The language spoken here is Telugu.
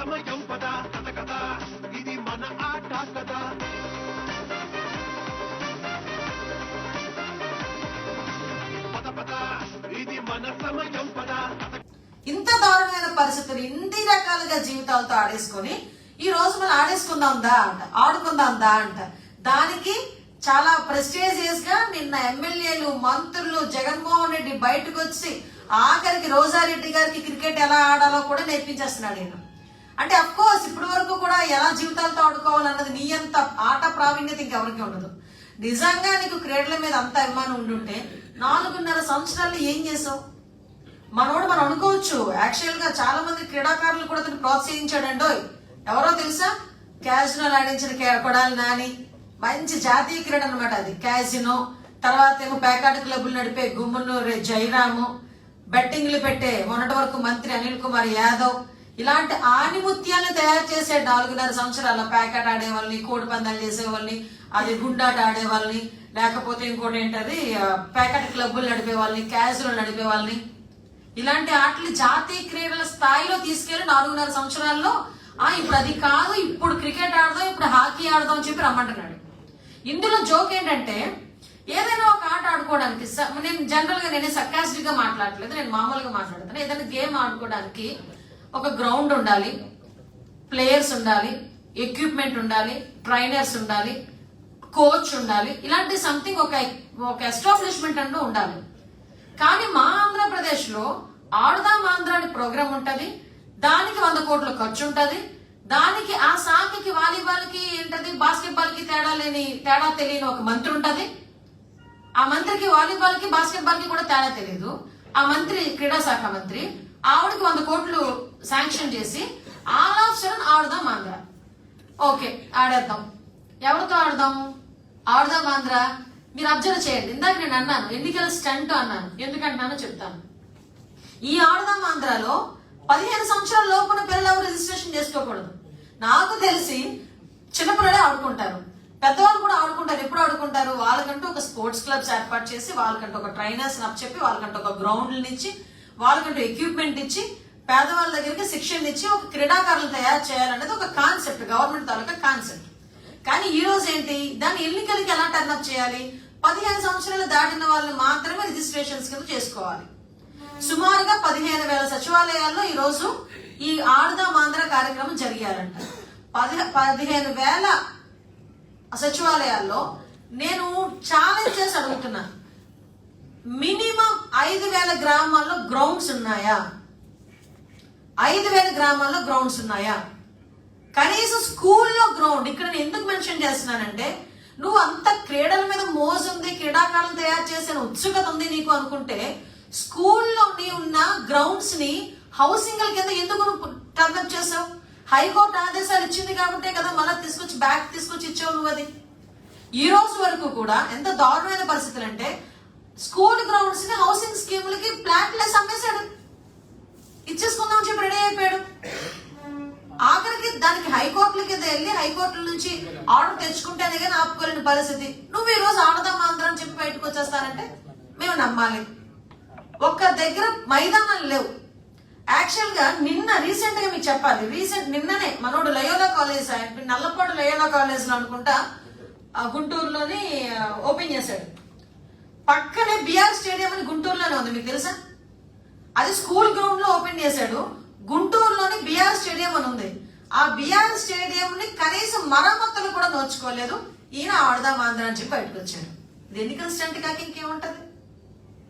సమయం పదా కథ కదా ఇది మన ఆట కదా. పద పద ఇది మన సమయం ఇంత దారుణమైన పరిస్థితులు ఇన్ని రకాలుగా జీవితాలతో ఆడేసుకొని ఈ రోజు మనం ఆడేసుకుందాం దా అంట ఆడుకుందాం దా అంట. దానికి చాలా ప్రెస్టేజియస్గా నిన్న ఎమ్మెల్యేలు మంత్రులు జగన్మోహన్ రెడ్డి బయటకు వచ్చి ఆఖరికి రోజారెడ్డి గారికి క్రికెట్ ఎలా ఆడాలో కూడా నేర్పించేస్తున్నాడు నేను అంటే అఫ్ కోర్స్ ఇప్పటి వరకు కూడా ఎలా జీవితాలతో ఆడుకోవాలన్నది నీ అంత ఆట ప్రావీణ్యత ఇంకెవరికి ఉండదు. నిజంగా నీకు క్రీడల మీద అంత అభిమానం ఉండుంటే నాలుగున్నర సంవత్సరాలు ఏం చేసావు? మనోడు మనం అనుకోవచ్చు యాక్చువల్గా చాలా మంది క్రీడాకారులు కూడా అతను ప్రోత్సహించాడండో. ఎవరో తెలుసా? క్యాజినోలు ఆడించిన కొడాలి నాని. మంచి జాతీయ క్రీడ అనమాట అది. క్యాజినో తర్వాత ఏమో పేకాట క్లబ్బులు నడిపే గుమ్మనూరు జయరాము. బెట్టింగ్లు పెట్టే మొన్నటి వరకు మంత్రి అనిల్ కుమార్ యాదవ్. ఇలాంటి ఆనిముత్యాలను తయారు చేసే నాలుగున్నర సంవత్సరాల ప్యాకెట్ ఆడేవాళ్ళని కోడి పందాలు చేసేవాళ్ళని అది గుండాట ఆడేవాళ్ళని లేకపోతే ఇంకోటి ఏంటది ప్యాకెట్ క్లబ్బులు నడిపే వాళ్ళని క్యాజులు నడిపే వాళ్ళని ఇలాంటి ఆటలు జాతీయ క్రీడల స్థాయిలో తీసుకెళ్ళి నాలుగున్నర సంవత్సరాల్లో ఆ ఇప్పుడు అది కాదు ఇప్పుడు క్రికెట్ ఆడదాం ఇప్పుడు హాకీ ఆడదాం అని చెప్పి రమ్మంటున్నాడు. ఇందులో జోక్ ఏంటంటే ఏదైనా ఒక ఆట ఆడుకోవడానికి నేను జనరల్గా నేనే సర్కాస్టిక్గా మాట్లాడట్లేదు నేను మామూలుగా మాట్లాడుతాను. ఏదైనా గేమ్ ఆడుకోవడానికి ఒక గ్రౌండ్ ఉండాలి. ప్లేయర్స్ ఉండాలి. ఎక్విప్మెంట్ ఉండాలి. ట్రైనర్స్ ఉండాలి. కోచ్ ఉండాలి. ఇలాంటి సంథింగ్ ఒక ఒక ఎస్టాబ్లిష్మెంట్ అంటూ ఉండాలి. కానీ మా ఆంధ్రప్రదేశ్లో ఆడుదాం ఆంధ్ర అని ప్రోగ్రామ్ ఉంటది. దానికి వంద కోట్ల ఖర్చు ఉంటది. దానికి ఆ శాఖకి వాలీబాల్కి ఏంటది బాస్కెట్బాల్కి తేడా లేని తేడా తెలియని ఒక మంత్రి ఉంటది. ఆ మంత్రికి వాలీబాల్కి బాస్కెట్బాల్కి కూడా తేడా తెలియదు ఆ మంత్రి క్రీడా శాఖ మంత్రి ఆవిడకి వంద కోట్లు శాంక్షన్ చేసి ఆల్ ఆఫ్ సడన్ ఆడుదాం ఆంధ్ర. ఓకే ఆడేద్దాం. ఎవరితో ఆడదాం? ఆడదాం ఆంధ్ర. మీరు అబ్జర్వ్ చేయండి. ఇందాక నేను అన్నాను ఎన్నికల స్టంట్ అన్నాను. ఎందుకంటున్నానో చెప్తాను. ఈ ఆడదాం ఆంధ్రాలో పదిహేను సంవత్సరాల లోపున పిల్లలు ఎవరు రిజిస్ట్రేషన్ చేసుకోకూడదు. నాకు తెలిసి చిన్నపిల్లలే ఆడుకుంటారు. పెద్దవాళ్ళు కూడా ఆడుకుంటారు. ఎప్పుడు ఆడుకుంటారు? వాళ్ళకంటూ ఒక స్పోర్ట్స్ క్లబ్స్ ఏర్పాటు చేసి వాళ్ళకంటూ ఒక ట్రైనర్స్ చెప్పి వాళ్ళకంటూ ఒక గ్రౌండ్ ఇచ్చి వాళ్ళకంటూ ఎక్విప్మెంట్ ఇచ్చి పేదవాళ్ళ దగ్గరికి శిక్షణ ఇచ్చి ఒక క్రీడాకారులు తయారు చేయాలనేది ఒక కాన్సెప్ట్ గవర్నమెంట్ తాలూకా కాన్సెప్ట్ కానీ ఈ రోజు ఏంటి? దాన్ని ఎన్నికలకి ఎలా టర్నప్ చేయాలి? పదిహేను సంవత్సరాలు దాటిన వాళ్ళు మాత్రమే రిజిస్ట్రేషన్స్ కింద చేసుకోవాలి. సుమారుగా పదిహేను వేల సచివాలయాల్లో ఈ రోజు ఈ ఆడుదాం ఆంధ్ర కార్యక్రమం జరిగారంట. పది పదిహేను వేల సచివాలయాల్లో నేను ఛాలెంజ్ చేసి అడుగుతున్నాను మినిమం ఐదు వేల గ్రామాల్లో గ్రౌండ్స్ ఉన్నాయా? ఐదు వేల గ్రామాల్లో గ్రౌండ్స్ ఉన్నాయా? కనీసం స్కూల్లో గ్రౌండ్ ఇక్కడ నేను ఎందుకు మెన్షన్ చేస్తున్నానంటే నువ్వు అంత క్రీడల మీద మోజు ఉంది క్రీడాకారులు తయారు చేసిన ఉత్సుకత ఉంది నీకు అనుకుంటే స్కూల్లో ఉన్న గ్రౌండ్స్ని హౌసింగ్ కింద ఎందుకు నువ్వు టర్నప్ చేసావు హైకోర్టు ఆదేశాలు ఇచ్చింది కాబట్టే కదా మళ్ళీ తీసుకొచ్చి బ్యాక్ తీసుకొచ్చి ఇచ్చావు నువ్వు అది. ఈ రోజు వరకు కూడా ఎంత దారుణమైన పరిస్థితులు అంటే స్కూల్ గ్రౌండ్స్ని హౌసింగ్ స్కీములకి ప్లాట్లెస్ అమ్మేశాడు ఇచ్చేసుకుంది దానికి హైకోర్టుల కింద వెళ్ళి హైకోర్టుల నుంచి ఆర్డర్ తెచ్చుకుంటేనే కానీ ఆపుకోలేని పరిస్థితి. నువ్వు ఈ రోజు ఆడదాం ఆంధ్ర చెప్పి బయటకు వచ్చేస్తానంటే మేము నమ్మాలి. ఒక్క దగ్గర మైదానాలు లేవు. యాక్చువల్గా నిన్న రీసెంట్గా మీకు చెప్పాలి. రీసెంట్ నిన్ననే మనోడు లయోలా కాలేజ్ ఆయన నల్లపాడు లయోలా కాలేజ్లో అనుకుంటా గుంటూరులోని ఓపెన్ చేశాడు. పక్కనే బిఆర్ స్టేడియం అని గుంటూరులోనే ఉంది మీకు తెలుసా? అది స్కూల్ గ్రౌండ్లో ఓపెన్ చేశాడు. గుంటూరులోని బిఆర్ స్టేడియం అని ఉంది. ఆ బిఆర్ స్టేడియం ని కనీసం మరమ్మతులు కూడా నోచుకోలేదు. ఈయన ఆడదాం ఆంధ్ర అని చెప్పి బయటకు వచ్చాడు ఇది ఎన్ని కన్స్టెంట్ కాక ఇంకేముంటది